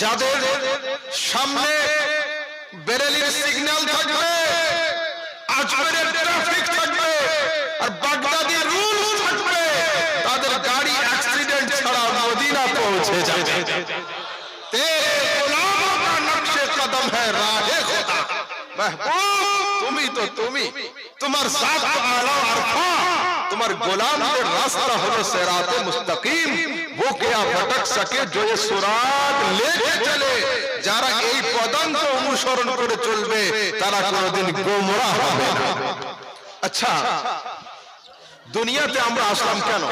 যাদের সামনে বেরেলির সিগন্যাল থাকবে আজমেরের ট্রাফিক থাকবে আর বাগদাদের রুল থাকবে তাদের গাড়ি অ্যাক্সিডেন্ট ছাড়া মদিনা পৌঁছে যাবে তেরে গোলামों का नक्शे कदम है राहे खुदा महबूब তুমি তো তুমি তোমার জাত তো আলা আরফা তোমার গোলামদের রাস্তা হলো সিরাতে মুস্তাকিম वो क्या भटक सके जो ये सुराग लेके चले যারা এই পদাঙ্ক অনুসরণ করে চলবে তারা কোনোদিন গোমরা হবে না আচ্ছা দুনিয়াতে আমরা আসলাম কেন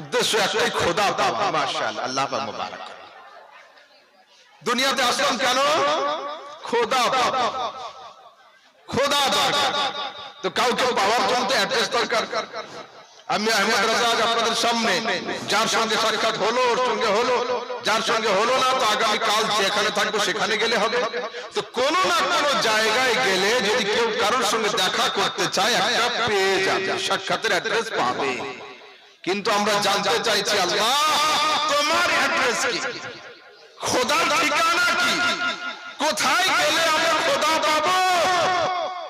উদ্দেশ্য একটাই খোদা পাওয়া মাশাআল্লাহ আল্লাহ পাক মুবারক করুন। দুনিয়াতে আসলাম কেন খোদা পাওয়া খোদা দরকার। তো কাউকে পাওয়ার জন্য তো অ্যাড্রেস দরকার। আমি আহমদ আপনাদের সামনে, যার সঙ্গে সাক্ষাৎ হলো, ওর সঙ্গে হলো, যার সঙ্গে হলো না, তো আগামী কাল যেখানে থাকব সেখানে গেলে হবে। তো কোনো না কোনো জায়গায় গেলে যদি কেউ কারোর সঙ্গে দেখা করতে চায়, একটা পেয়ে যাবে, সাক্ষাতের অ্যাড্রেস পাবে। কিন্তু আমরা জানতে চাইছি, আল্লাহ, তোমার অ্যাড্রেস কি? খোদার ঠিকানা কি? কোথায় গেলে আমরা খোদা পাবো?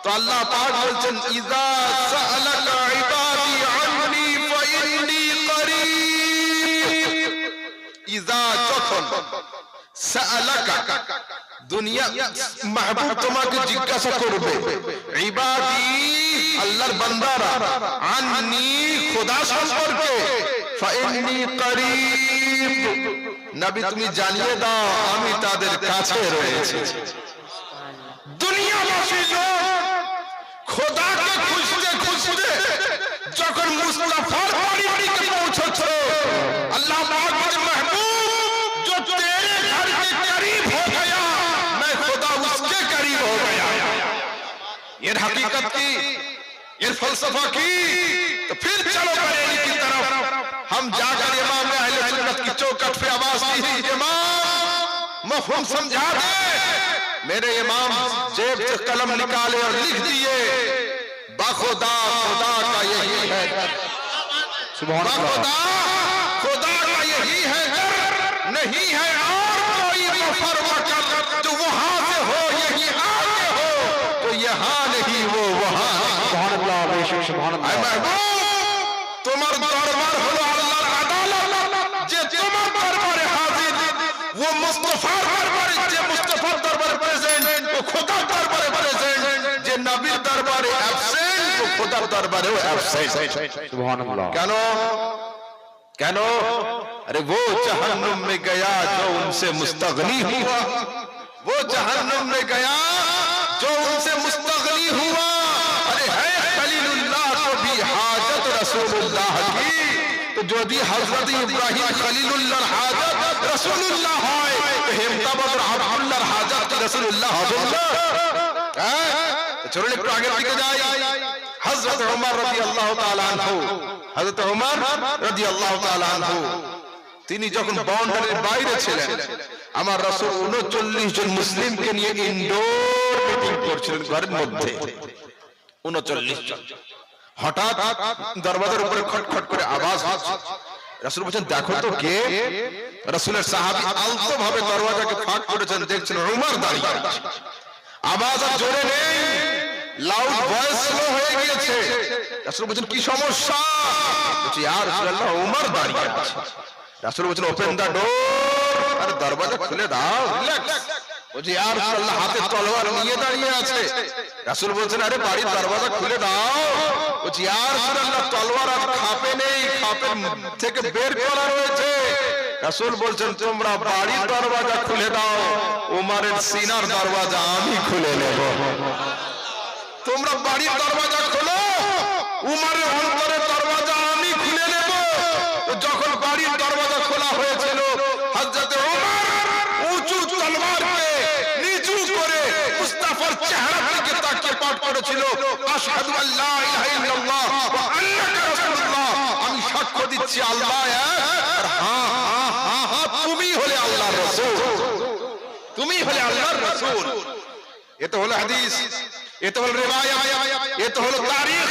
তো আল্লাহ পাক বলছেন ইজা সাআলাকা ইবাদি আননি ফাইন্নি করিব। ইজা যখন সাআলাকা দুনিয়া মাহবুব তোমাকে জিজ্ঞাসা করবে ইবাদি আল্লাহর বান্দারা আননি খোদা সম্পর্কে ফাইন্নি করিব? নবী তুমি জানিয়ে দাও আমি তাদের কাছে রয়েছি। দুনিয়াবাসী লোক খোদা محبوب جو تیرے گھر کے قریب ہو گیا میں خدا اس کے قریب ہو گیا یہ حقیقت کی یہ فلسفہ کی تو پھر چلو بریلی کی طرف ہم جا کر امام اہل سنت کی چوکٹ پہ آواز دی امام مفہوم سمجھا دے میرے امام جیب سے قلم نکالے اور لکھ دیئے بخدا خدا کا یہی ہے سبحان اللہ۔ خدا خدا کا یہی ہے در نہیں ہے اور کوئی بھی فرما کر تو وہاں سے ہو یہی آگے ہو تو یہاں نہیں وہ وہاں سبحان اللہ سبحان اللہ۔ اے محبوب মুস্তফার দরবারে যে মুস্তফার দরবারে প্রেজেন্ট ও খোদার দরবারে প্রেজেন্ট যে নবীর দরবারে অ্যাবসেন্ট ও খোদার দরবারেও অ্যাবসেন্ট সুবহানাল্লাহ কেন কেন ارے وہ جہنم میں گیا جو ان سے مستغنی ہوا۔ وہ جہنم میں گیا جو ان سے مستغنی ہوا۔ ارے ہے خلیل اللہ کو بھی حاجت رسول اللہ کی۔ যদি হজরত ইব্রাহিম খলিলুল্লাহর হাজত রাসূলুল্লাহ হয়, তো বদর আব্দুল্লাহর হাজত কি রাসূলুল্লাহ হবে না? হ্যাঁ? চলুন একটু আগে দিকে যাই। হযরত ওমর রাদিয়াল্লাহু তাআলা আনহু। হযরত ওমর রাদিয়াল্লাহু তাআলা আনহু। তিনি যখন বাউন্ডারির বাইরে ছিলেন, আমার রাসূল 39 জন মুসলিমকে নিয়ে ইনডোর মিটিং করছিলেন ঘরের মধ্যে। 39 জন। হঠাৎ দরওয়াজার উপরে খটখট করে আওয়াজ রাসূল বলেন দেখো তো কে? রাসূলের সাহাবী আলতো ভাবে দরওয়াজাকে ফাঁক করেছেন, দেখছেন ওমর দাঁড়িয়ে আওয়াজ আর জোরে নেই লাউড ভয়েস স্লো হয়ে গিয়েছে। রাসূল বলেন কি সমস্যা? বলছি ইয়া রাসূলুল্লাহ ওমর দাঁড়িয়ে আছে। রাসূল বলেন ওপেন দা ডোর, আর দরজা খুলে দাও, রিল্যাক্স। বলছি রাসূলুল্লাহ হাতে তলোয়ার নিয়ে দাঁড়িয়ে আছে। রাসূল বলছেন আরে বাড়ির দরজা খুলে দাও। বলছি রাসূলুল্লাহ তলোয়ার আর খাপে নেই। খাপের থেকে বের করা রয়েছে। রাসূল বলছেন তোমরা বাড়ির দরজা খুলে দাও। ওমরের সিনার দরজা আমি খুলে নেব। তোমরা বাড়ির দরজা খোলো। উমারের অন্তরের দরজা আমি খুলে নেব। যখন বাড়ির দরজা খোলা হয়েছিল হযরতে ওমর মুস্তাফার চেহারার দিকে তাকিয়ে পাঠ করেছিল, আশহাদু আল্লা ইলাহা ইল্লাল্লাহ ওয়া আন্নাকা রাসূলুল্লাহ। আমি সাক্ষ্য দিচ্ছি, আল্লাহ আর হ্যাঁ হ্যাঁ হ্যাঁ তুমি হলে আল্লাহর রাসূল। তুমি হলে আল্লাহর রাসূল। এ তো হলো হাদিস, এ তো হলো রিওয়ায়াত, এ তো হলো তারিখ।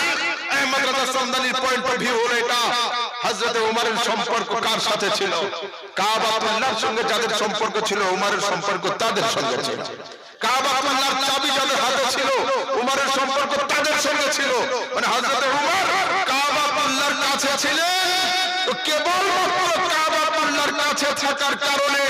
আহমদ পয়েন্ট অফ ভিউ হলো এটা। হযরত উমরের সম্পর্ক কার সাথে ছিল? কাবাতুল্লাহর সঙ্গে যাদের সম্পর্ক ছিল, উমরের সম্পর্ক তাদের সঙ্গে ছিল। কাবাতুল্লাহর চাবি যাদের হাতে ছিল, উমরের সম্পর্ক তাদের সঙ্গে ছিল। মানে হযরত উমর কাবাতুল্লাহর কাছে ছিলেন। তো কেবল কাবাতুল্লাহর কাছে থাকার কারণে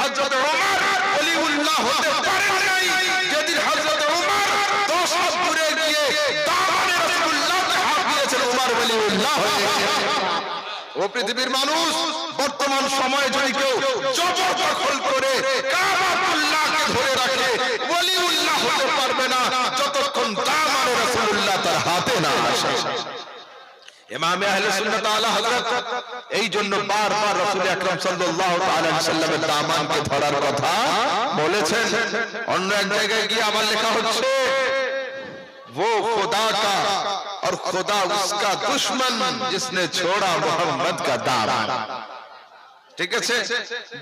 হযরত উমর ওলিউল্লাহ হতে পারেন নাই। যেদিন হযরত উমর দশ হাত দূরে গিয়ে দামানে রাসূলুল্লাহকে হাত দিয়েছেন, উমর ওলিউল্লাহ হয়ে গেছেন। ও পৃথিবীর মানুষ বর্তমান সময়ে যদি কেউ জবরদখল করে কাবাতুল্লাহকে ধরে রাখে ওলিউল্লাহ হতে পারবে না যতক্ষণ দামানে রাসূলুল্লাহ তার হাতে না আসে ইমামে আহলে সুন্নাত আলা হযরত এই জন্য বারবার রাসূল আকরাম সাল্লাল্লাহু তাআলা আলাইহি সাল্লামের দামানকে ধরার কথা বলেছেন অন্য এক জায়গায় গিয়ে আবার লেখা হচ্ছে वो खुदा का और खुदा उसका दुश्मन जिसने छोड़ा मोहम्मद का दामन ঠিক আছে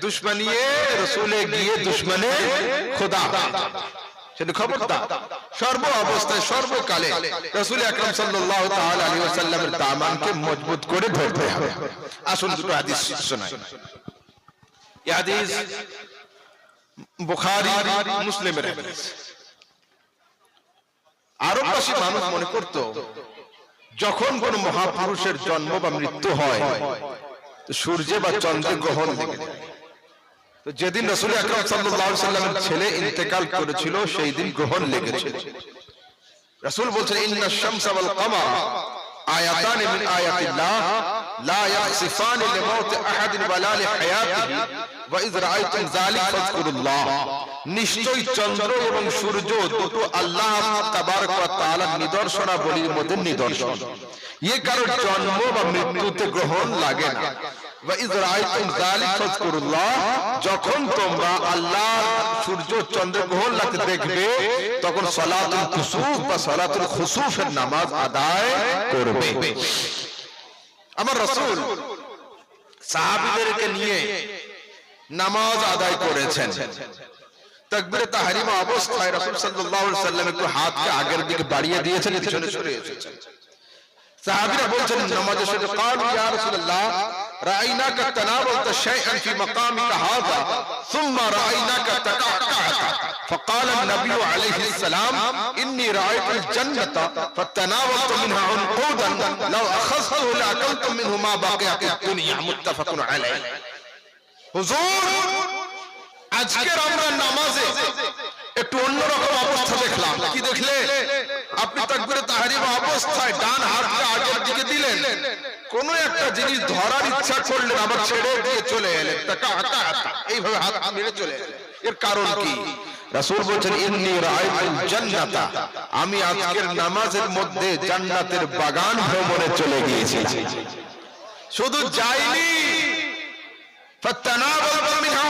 দুশ্মনিয়ে রসুলে গিয়ে দুশ্মনে খোদা সেটা খবরদার সর্ব অবস্থায় সর্বকালে রসুল আকরম সাল্লাল্লাহু তাআলা আলাইহি ওয়াসাল্লামের দামানকে মজবুত করে ধরতে হবে আসুন দুটো হাদিস শোনাই এই হাদিস বুখারী মুসলিমের হাদিস আরববাসী মানুষ মনে করত, যখন কোন মহাপুরুষের জন্ম বা মৃত্যু হয় সূর্যে বা চন্দ্রে গ্রহণ যেদিন রসুল আকরম ছেলে ইন্তেকাল করেছিল, সেই দিন গ্রহণ লেগেছিল রসুল কামার আয়াতান আয়াতিল্লাহ, লা ইয়াখসিফান লিমাউত আহাদিন ওয়ালা লিহায়াতিহি ওয়া ইয রাআইতুম যালিকা ফাযকুরুল্লাহ। নিশ্চয়ই চন্দ্র এবং সূর্য দুটো আল্লাহ নিদর্শনাবলীর মধ্যে নিদর্শন। ये কারও জন্ম বা মৃত্যুতে গ্রহণ লাগে না। ইয যখন তোমরা আল্লাহ, সূর্য, চন্দ্র গ্রহণ লাগতে দেখবে, তখন সালাতুল কুসুফ বা সালাতুল খুসুফের নামাজ আদায় করবে। আমার রসুল সাহাবীদেরকে নিয়ে নামাজ আদায় করেছেন। তাকবীরে তাহরিমা অবস্থায় রাসূল সাল্লাল্লাহু আলাইহি সাল্লাম একটু হাতকে আগের দিকে বাড়িয়ে দিয়েছেন পিছনে সরে এসেছেন সাহাবীরা বলছেন নামাজের শেষে قال يا رسول الله رايناك تناولت شيئا في مقامك هذا ثم رايناك تقعقعت فقال النبي عليه السلام اني رايت الجنه فتناولت منها عنقودا لو اخذته لاكلت منه ما بقي في الدنيا متفق عليه হুজুর আজকের আমরা নামাজে একটু অন্যরকম অবস্থা দেখলাম। কি দেখলে? আপনি তাকবিরে তাহারিম অবস্থায় ডান হাতটা আগের দিকে দিলেন। কোন একটা জিনিস ধরার ইচ্ছা করলেন, আবার ছেড়ে দিয়ে চলে এলেন। টাকা হাতা এইভাবে হাত মেরে চলে এলেন। এর কারণ কি? রাসূল বলেন ইন্নি রাআইতুল জান্নাতা। আমি আজকের নামাজের মধ্যে জান্নাতের বাগান ভ্রমণে চলে গিয়েছি শুধু যাইনি। ফাতানাবাল মিনহা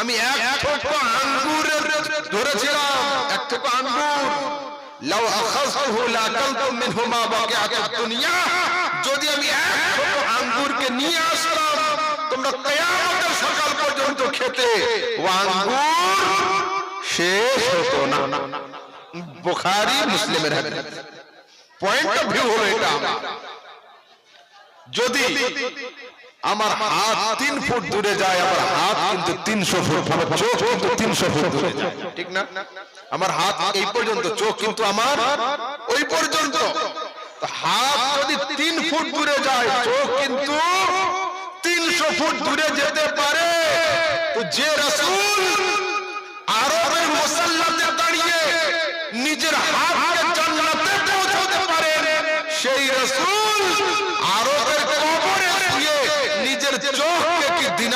আমি এক ঠোকরা আঙ্গুরের ধরেছিলাম, এক ঠোকরা আঙ্গুর। লাউ আখাযতুহু লাকালতু মিনহু মা বাকিআতুদ দুনিয়া। যদি আমি এক ঠোকরা আঙ্গুরকে নিয়ে আসতাম তোমরা কিয়ামতের সকাল পর্যন্ত খেতে। আঙ্গুর শেষ হতো না। বুখারী, মুসলিমের হাদিস। পয়েন্ট অফ ভিউ হলো এটা। যদি আমার হাত তিন ফুট দূরে যায় আমার হাত কিন্তু তিনশো ফুট আমার চোখ কিন্তু তিনশো ফুট দূরে যায়। ঠিক না আমার হাত এই পর্যন্ত চোখ কিন্তু আমার ওই পর্যন্ত। হাত যদি তিন ফুট দূরে যায় চোখ কিন্তু তিনশো ফুট দূরে যেতে পারে। তো যে রসুল আরবের মুসল্লাতে দাঁড়িয়ে নিজের হাতকে জান্নাতে পৌঁছাতে পারে সেই রসুল আরবের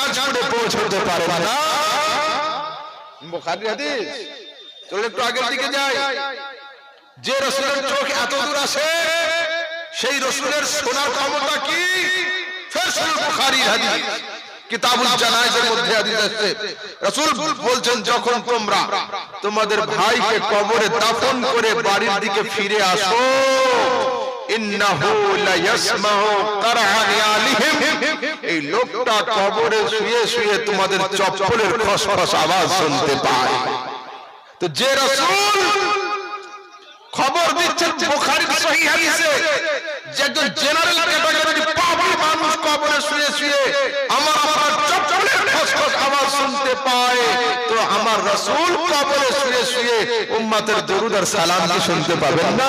দিনাজপুরে পৌঁছাতে পারে না। বুখারী হাদিস চলো একটু আগের দিকে যাই। যে রসুলের চোখ এত দূর আসে সেই রসুলের শোনার ক্ষমতা কি? ফের শুনুন বুখারী হাদিস কিতাবুল জানায়েজের মধ্যে হাদিস আছে। রাসূল বলছেন যখন তোমরা তোমাদের ভাইকে কবরে দাফন করে বাড়ির দিকে ফিরে আসো তো রাসূল শুয়ে শুয়ে শুনতে সালাম শুনতে পাবেন না।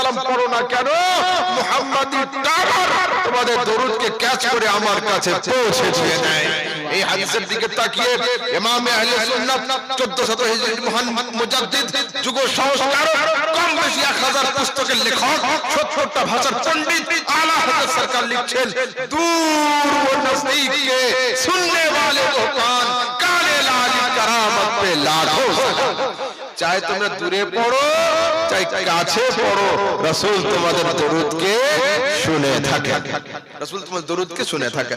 সালাম পড়ো না কেন মুহাম্মাদি টাওয়ার তোমাদের দরুদকে ক্যাচ করে আমার কাছে পৌঁছে দিয়ে দেয় এই হাদিসের দিকে তাকিয়ে ইমাম আহলে সুন্নাত 1400 হিজরি মহান মুজাদ্দিদ যুগ সংস্কারক কম বেশি 1000 পুস্তকের লেখক 70টা ভাষার পণ্ডিত আলা হযরত সরকার লিখছেন दूर व नजदीक के सुनने वाले को कान काले लाल करामत पे लाखों চাই তোমরা দূরে পড়ো চাই কাছে পড়ো রাসূল তোমাদের দরুদকে শুনে থাকে রাসূল তোমাদের দরুদকে শুনে থাকে